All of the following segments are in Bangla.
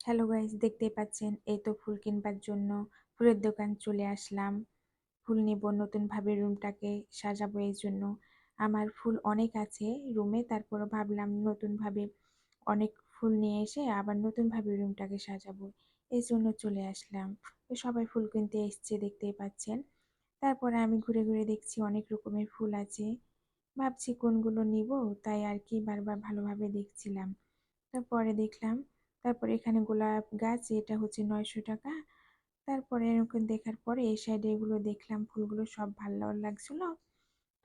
হ্যালো গাইস দেখতেই পাচ্ছেন, এই তো ফুল কিনবার জন্য ফুলের দোকান চলে আসলাম। ফুল নেব, নতুনভাবে রুমটাকে সাজাবো এই জন্য। আমার ফুল অনেক আছে রুমে তারপরে ভাবলাম নতুনভাবে অনেক ফুল নিয়ে এসে আবার নতুনভাবে রুমটাকে সাজাবো। এই জন্য চলে আসলাম। তো সবাই ফুল কিনতে এসছে, দেখতেই পাচ্ছেন। তারপরে আমি ঘুরে ঘুরে দেখছি অনেক রকমের ফুল আছে। ভাবছি কোনগুলো নিব, তাই আর কি বারবার ভালোভাবে দেখছিলাম। তারপরে দেখলাম তারপরে এখানে গোলাপ গাছ, এটা হচ্ছে নয়শো টাকা। তারপরে এরকম দেখার পরে এই সাইডে এগুলো দেখলাম, ফুলগুলো সব ভালো লাগছিল।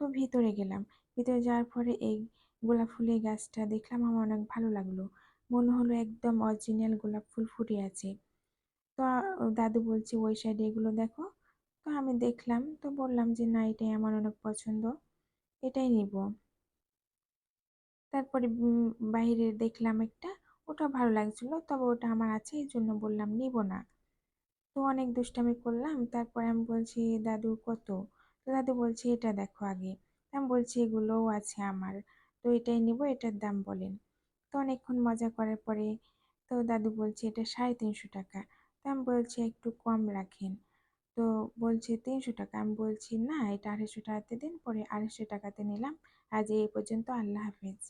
তো ভিতরে গেলাম। ভিতরে যাওয়ার পরে এই গোলাপ ফুলের গাছটা দেখলাম, আমার অনেক ভালো লাগল। মনে হলো একদম অরিজিনাল গোলাপ ফুল ফুটে আছে। তো দাদু বলছে, ওই সাইডে এগুলো দেখো। তো আমি দেখলাম, তো বললাম যে, না, এটাই আমার অনেক পছন্দ। এটাই নিব। তারপরে বাইরে দেখলাম একটা ওটা ভালো লাগছিল, তবে ওটা আমার আছে, এই জন্য বললাম নিব না। তো অনেক দুষ্টামি করলাম, তারপরে আমি বলছি, দাদু, কত? তো দাদু বলছে, এটা দেখো আগে। আমি বলছি, এগুলোও আছে আমার। তো এটাই নিব, এটার দাম বলেন। তো অনেকক্ষণ মজা করার পরে তো দাদু বলছে, এটা সাড়ে তিনশো টাকা। তো আমি বলছি, একটু কম রাখেন। তো বলছে, তিনশো টাকা? আমি বলছি, না, এটা আড়াইশো টাকাতে দিন, পরে আড়াইশো টাকাতে নিলাম। আজ এই পর্যন্ত, আল্লাহ হাফেজ।